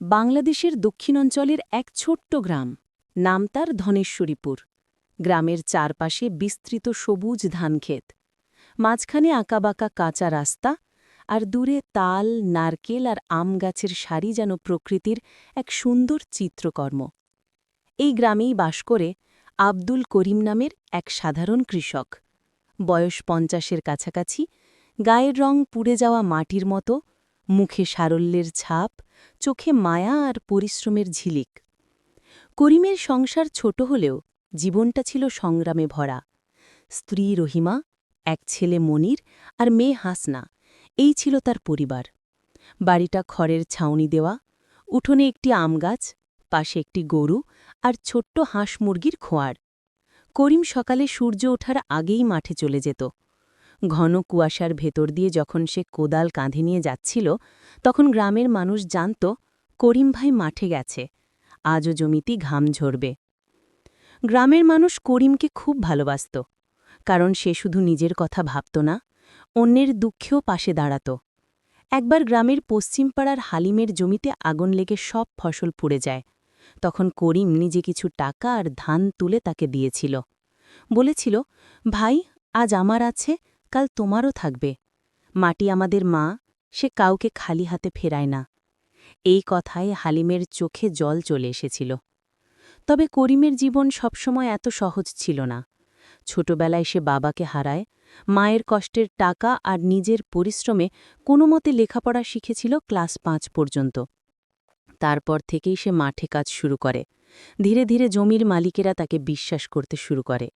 বাংলাদেশের দক্ষিণাঞ্চলের এক ছোট্ট গ্রাম। নাম তার ধনেশ্বরীপুর। গ্রামের চারপাশে বিস্তৃত সবুজ ধানক্ষেত। মাঝখানে আঁকাবাঁকা কাঁচা রাস্তা আর দূরে তাল, নারকেল আর আম গাছের সারি যেন প্রকৃতির এক সুন্দর চিত্রকর্ম। এই গ্রামেই বাস করে আব্দুল করিম নামের এক সাধারণ কৃষক। বয়স পঞ্চাশের কাছাকাছি, গায়ের রং পুড়ে যাওয়া মাটির মতো, মুখে সারল্যের ছাপ চোখে মায়া আর পরিশ্রমের ঝিলিক। করিমের সংসার ছোট হলেও জীবনটা ছিল সংগ্রামে ভরা। স্ত্রী রহিমা, এক ছেলে মনির আর মেয়ে হাসনা, এই ছিল তার পরিবার। বাড়িটা খড়ের ছাউনি দেওয়া, উঠোনে একটি আম গাছ, পাশে একটি গরু আর ছোট্ট হাঁস মুরগির খোঁয়ার। করিম সকালে সূর্য ওঠার আগেই মাঠে চলে যেত। ঘন কুয়াশার ভেতর দিয়ে যখন সে কোদাল কাঁধে নিয়ে যাচ্ছিল, তখন গ্রামের মানুষ জানত, করিম ভাই মাঠে গেছে, আজও জমিতি ঘাম ঝরবে। গ্রামের মানুষ করিমকে খুব ভালোবাসত, কারণ সে শুধু নিজের কথা ভাবত না, অন্যের দুঃখেও পাশে দাঁড়াত। একবার গ্রামের পশ্চিমপাড়ার হালিমের জমিতে আগুন লেগে সব ফসল পুড়ে যায়, তখন করিম নিজে কিছু টাকা আর ধান তুলে তাকে দিয়েছিল। বলেছিল, ভাই, আজ আমার আছে কাল তোমারও থাকবে। মাটি আমাদের মা, সে কাউকে খালি হাতে ফেরায় না। এই কথায় হালিমের চোখে জল চলে এসেছিল। তবে করিমের জীবন সবসময় এত সহজ ছিল না। ছোটবেলায় সে বাবাকে হারায়, মায়ের কষ্টের টাকা আর নিজের পরিশ্রমে কোনো মতে লেখাপড়া শিখেছিল ক্লাস পাঁচ পর্যন্ত। তারপর থেকেই সে মাঠে কাজ শুরু করে। ধীরে ধীরে জমির মালিকেরা তাকে বিশ্বাস করতে শুরু করে।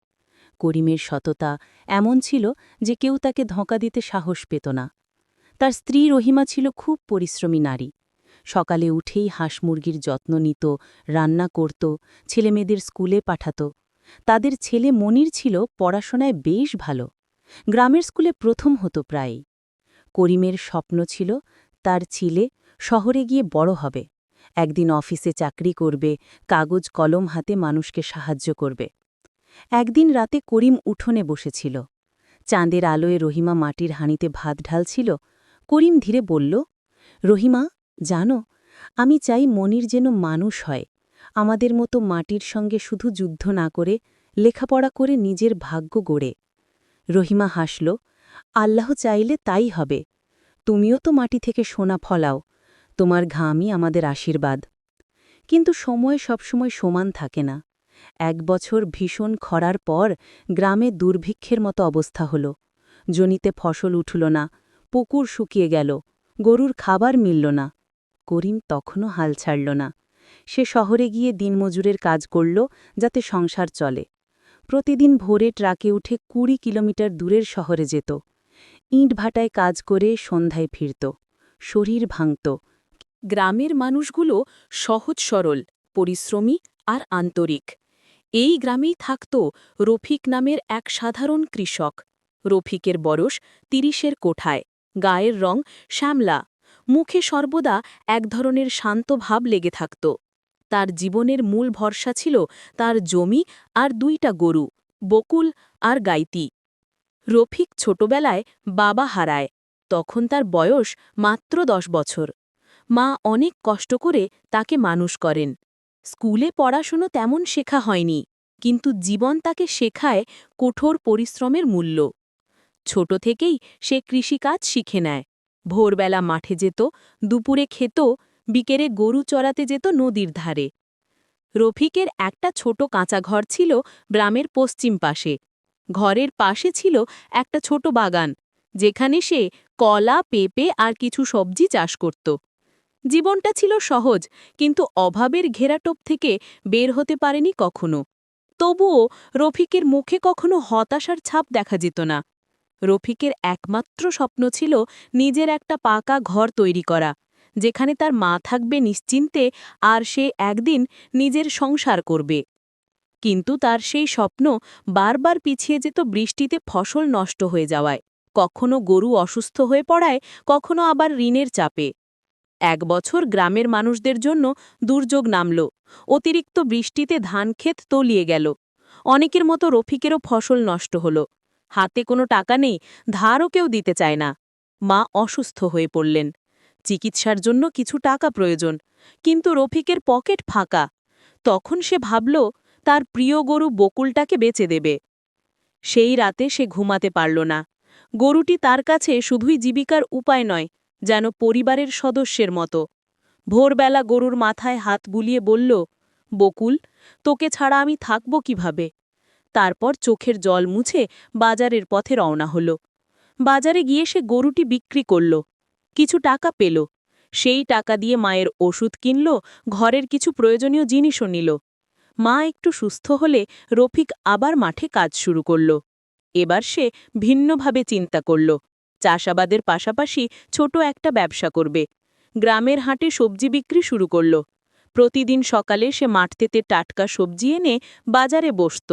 করিমের সততা এমন ছিল যে কেউ তাকে ধোঁকা দিতে সাহস পেত না। তার স্ত্রী রহিমা ছিল খুব পরিশ্রমী নারী। সকালে উঠেই হাঁস মুরগির যত্ন নিত, রান্না করত, ছেলেমেয়েদের স্কুলে পাঠাত। তাদের ছেলে মনির ছিল পড়াশোনায় বেশ ভালো। গ্রামের স্কুলে প্রথম হতো প্রায়ই। করিমের স্বপ্ন ছিল তার ছিলে শহরে গিয়ে বড় হবে। একদিন অফিসে চাকরি করবে, কাগজ কলম হাতে মানুষকে সাহায্য করবে। একদিন রাতে করিম উঠোনে বসেছিল। চাঁদের আলোয় রহিমা মাটির হাঁড়িতে ভাত ঢালছিল। করিম ধীরে বলল, রহিমা, জানো, আমি চাই মনির যেন মানুষ হয়। আমাদের মতো মাটির সঙ্গে শুধু যুদ্ধ না করে লেখাপড়া করে নিজের ভাগ্য গড়ে রহিমা হাসল, আল্লাহ চাইলে তাই হবে। তুমিও তো মাটি থেকে সোনা ফলাও। তোমার ঘামই আমাদের আশীর্বাদ। কিন্তু সময় সবসময় সমান থাকে না। এক বছর ভীষণ খরার পর গ্রামে দুর্ভিক্ষের মতো অবস্থা হল। জনিতে ফসল উঠল না, পুকুর শুকিয়ে গেল, গরুর খাবার মিলল না। করিম তখনও হাল ছাড়ল না। সে শহরে গিয়ে দিনমজুরের কাজ করল যাতে সংসার চলে। প্রতিদিন ভোরে ট্রাকে উঠে কুড়ি কিলোমিটার দূরের শহরে যেত। ইঁট ভাটায় কাজ করে সন্ধ্যায় ফিরত। শরীর ভাঙত। গ্রামের মানুষগুলো সহজ সরল, পরিশ্রমী আর আন্তরিক। এই গ্রামেই থাকত রফিক নামের এক সাধারণ কৃষক। রফিকের বয়স তিরিশের কোঠায়, গায়ের রং শ্যামলা। মুখে সর্বদা এক ধরনের শান্ত ভাব লেগে থাকত। তার জীবনের মূল ভরসা ছিল তার জমি আর দুইটা গরু, বকুল আর গাইতি। রফিক ছোটবেলায় বাবা হারায়, তখন তার বয়স মাত্র দশ বছর। মা অনেক কষ্ট করে তাকে মানুষ করেন। স্কুলে পড়াশুনো তেমন শেখা হয়নি, কিন্তু জীবন তাকে শেখায় কঠোর পরিশ্রমের মূল্য। ছোট থেকেই সে কৃষিকাজ শিখে নেয়। ভোরবেলা মাঠে যেত, দুপুরে খেত বিকেরে গরু চড়াতে যেত নদীর ধারে। রফিকের একটা ছোট কাঁচা ঘর ছিল গ্রামের পশ্চিম পাশে। ঘরের পাশে ছিল একটা ছোট বাগান, যেখানে সে কলা, পেঁপে আর কিছু সবজি চাষ করত। জীবনটা ছিল সহজ, কিন্তু অভাবের ঘেরাটোপ থেকে বের হতে পারেনি কখনো। তবুও রফিকের মুখে কখনো হতাশার ছাপ দেখা যেত না। রফিকের একমাত্র স্বপ্ন ছিল নিজের একটা পাকা ঘর তৈরি করা, যেখানে তার মা থাকবে নিশ্চিন্তে আর সে একদিন নিজের সংসার করবে। কিন্তু তার সেই স্বপ্ন বারবার পিছিয়ে যেত বৃষ্টিতে ফসল নষ্ট হয়ে যাওয়ায়। কখনো গরু অসুস্থ হয়ে পড়ায়, কখনো আবার ঋণের চাপে। এক বছর গ্রামের মানুষদের জন্য দুর্যোগ নামল। অতিরিক্ত বৃষ্টিতে ধানক্ষেত তলিয়ে গেল। অনেকের মতো রফিকেরও ফসল নষ্ট হল। হাতে কোনো টাকা নেই, ধারও কেউ দিতে চায় না। মা অসুস্থ হয়ে পড়লেন। চিকিৎসার জন্য কিছু টাকা প্রয়োজন, কিন্তু রফিকের পকেট ফাঁকা। তখন সে ভাবল, তার প্রিয় গরু বকুলটাকে বেচে দেবে। সেই রাতে সে ঘুমাতে পারল না। গরুটি তার কাছে শুধুই জীবিকার উপায় নয় যেন পরিবারের সদস্যের মতো। ভোরবেলা গরুর মাথায় হাত বুলিয়ে বলল, বকুল, তোকে ছাড়া আমি থাকব কীভাবে? তারপর চোখের জল মুছে বাজারের পথে রওনা হল। বাজারে গিয়ে সে গরুটি বিক্রি করল। কিছু টাকা পেল। সেই টাকা দিয়ে মায়ের ওষুধ কিনল, ঘরের কিছু প্রয়োজনীয় জিনিসও নিল। মা একটু সুস্থ হলে রফিক আবার মাঠে কাজ শুরু করল। এবার সে ভিন্নভাবে চিন্তা করল। চাষাবাদের পাশাপাশি ছোট একটা ব্যবসা করবে। গ্রামের হাটে সবজি বিক্রি শুরু করল। প্রতিদিন সকালে সে মাঠতেতে টাটকা সবজি এনে বাজারে বসত।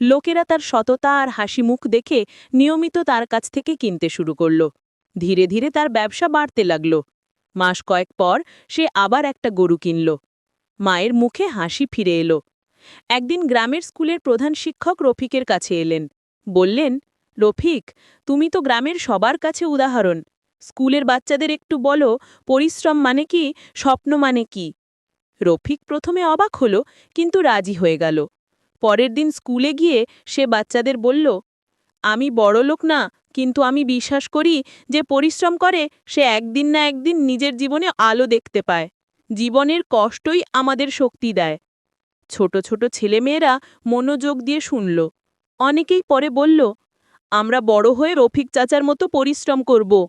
লোকেরা তার সততা আর হাসি মুখ দেখে নিয়মিত তার কাছ থেকে কিনতে শুরু করল। ধীরে ধীরে তার ব্যবসা বাড়তে লাগল। মাস কয়েক পর সে আবার একটা গরু কিনল। মায়ের মুখে হাসি ফিরে এলো। একদিন গ্রামের স্কুলের প্রধান শিক্ষক রফিকের কাছে এলেন। বললেন রফিক, তুমি তো গ্রামের সবার কাছে উদাহরণ। স্কুলের বাচ্চাদের একটু বলো, পরিশ্রম মানে কি, স্বপ্ন মানে কি? রফিক প্রথমে অবাক হল, কিন্তু রাজি হয়ে গেল। পরের দিন স্কুলে গিয়ে সে বাচ্চাদের বলল, আমি বড় লোক না, কিন্তু আমি বিশ্বাস করি যে পরিশ্রম করে সে একদিন না একদিন নিজের জীবনে আলো দেখতে পায়। জীবনের কষ্টই আমাদের শক্তি দেয়। ছোট ছোট ছেলেমেয়েরা মনোযোগ দিয়ে শুনল। অনেকেই পরে বলল আমরা বড় হয়ে রফিক চাচার মতো পরিশ্রম করব।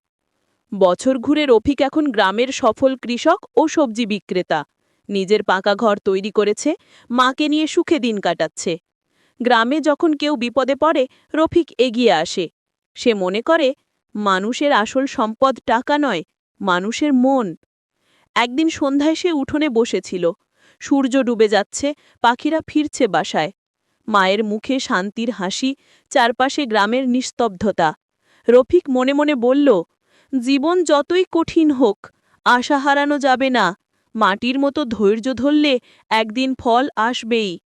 বছর ঘুরে রফিক এখন গ্রামের সফল কৃষক ও সবজি বিক্রেতা। নিজের পাকা ঘর তৈরি করেছে, মাকে নিয়ে সুখে দিন কাটাচ্ছে। গ্রামে যখন কেউ বিপদে পড়ে, রফিক এগিয়ে আসে। সে মনে করে, মানুষের আসল সম্পদ টাকা নয়, মানুষের মন। একদিন সন্ধ্যায় সে উঠোনে বসেছিল। সূর্য ডুবে যাচ্ছে, পাখিরা ফিরছে বাসায়। মায়ের মুখে শান্তির হাসি, চারপাশে গ্রামের নিস্তব্ধতা। রফিক মনে মনে বলল, জীবন যতই কঠিন হোক, আশা হারানো যাবে না। মাটির মতো ধৈর্য ধরলে একদিন ফল আসবেই।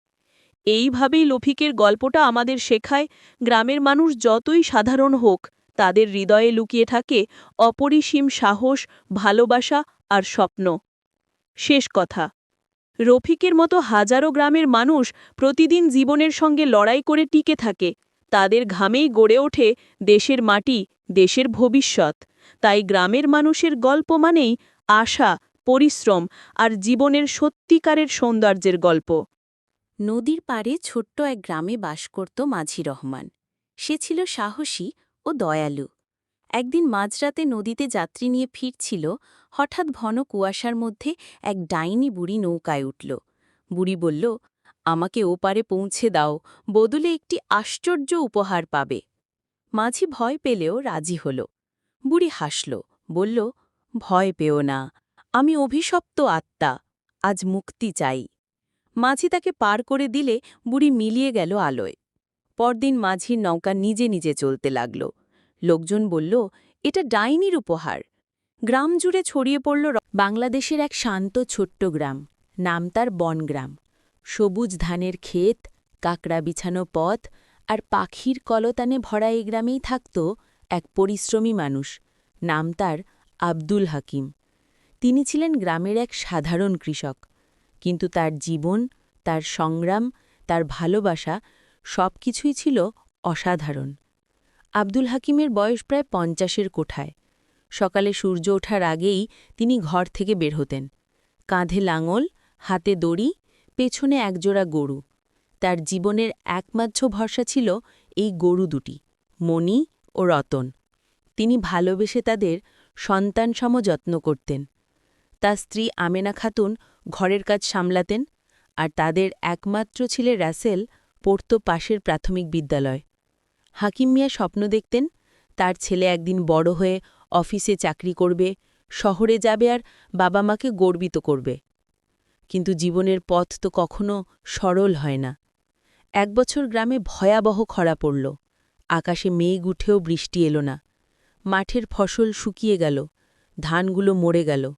এইভাবেই লফিকের গল্পটা আমাদের শেখায়, গ্রামের মানুষ যতই সাধারণ হোক, তাদের হৃদয়ে লুকিয়ে থাকে অপরিসীম সাহস, ভালোবাসা আর স্বপ্ন। শেষ কথা। রফিকের মতো হাজারো গ্রামের মানুষ প্রতিদিন জীবনের সঙ্গে লড়াই করে টিকে থাকে। তাদের ঘামেই গড়ে ওঠে দেশের মাটি, দেশের ভবিষ্যৎ। তাই গ্রামের মানুষের গল্প মানেই আশা, পরিশ্রম আর জীবনের সত্যিকারের সৌন্দর্যের গল্প। নদীর পাড়ে ছোট্ট এক গ্রামে বাস করত মাঝি রহমান। সে ছিল সাহসী ও দয়ালু। একদিন মাঝরাতে নদীতে যাত্রী নিয়ে ফিরছিল, হঠাৎ ঘন কুয়াশার মধ্যে এক ডাইনি বুড়ি নৌকায় উঠল। বুড়ি বলল, আমাকে ওপারে পৌঁছে দাও, বদলে একটি আশ্চর্য উপহার পাবে। মাঝি ভয় পেলেও রাজি হল। বুড়ি হাসল, বলল, ভয় পেও না, আমি অভিশপ্ত আত্মা, আজ মুক্তি চাই। মাঝি তাকে পার করে দিলে বুড়ি মিলিয়ে গেল আলোয়। পরদিন মাঝির নৌকা নিজে নিজে চলতে লাগল। লোকজন বলল, এটা ডাইনির উপহার। গ্রাম জুড়ে ছড়িয়ে পড়ল বাংলাদেশের এক শান্ত ছোট্ট গ্রাম। নাম তার বনগ্রাম সবুজ ধানের ক্ষেত, কাকড়া বিছানো পথ আর পাখির কলতানে ভরা এই গ্রামেই থাকত এক পরিশ্রমী মানুষ। নাম তার আব্দুল হাকিম। তিনি ছিলেন গ্রামের এক সাধারণ কৃষক। কিন্তু তার জীবন, তার সংগ্রাম, তার ভালোবাসা সব কিছুই ছিল অসাধারণ। আব্দুল হাকিমের বয়স প্রায় পঞ্চাশের কোঠায়। সকালে সূর্য ওঠার আগেই তিনি ঘর থেকে বের হতেন। কাঁধে লাঙল, হাতে দড়ি, পেছনে একজোড়া গরু। তার জীবনের একমাত্র ভরসা ছিল এই গরু দুটি, মণি ও রতন। তিনি ভালোবেসে তাদের সন্তানসম যত্ন করতেন। তার স্ত্রী আমেনা খাতুন ঘরের কাজ সামলাতেন আর তাদের একমাত্র ছেলে রাসেল পড়ত পাশের প্রাথমিক বিদ্যালয়। হাকিম মিয়া স্বপ্ন দেখতেন, তার ছেলে একদিন বড় হয়ে অফিসে চাকরি করবে, শহরে যাবে আর বাবা মাকে গর্বিত করবে। কিন্তু জীবনের পথ তো কখনো সরল হয় না। এক বছর গ্রামে ভয়াবহ খরা পড়ল। আকাশে মেঘ উঠেও বৃষ্টি এলো না। মাঠের ফসল শুকিয়ে গেল। ধানগুলো মরে গেল।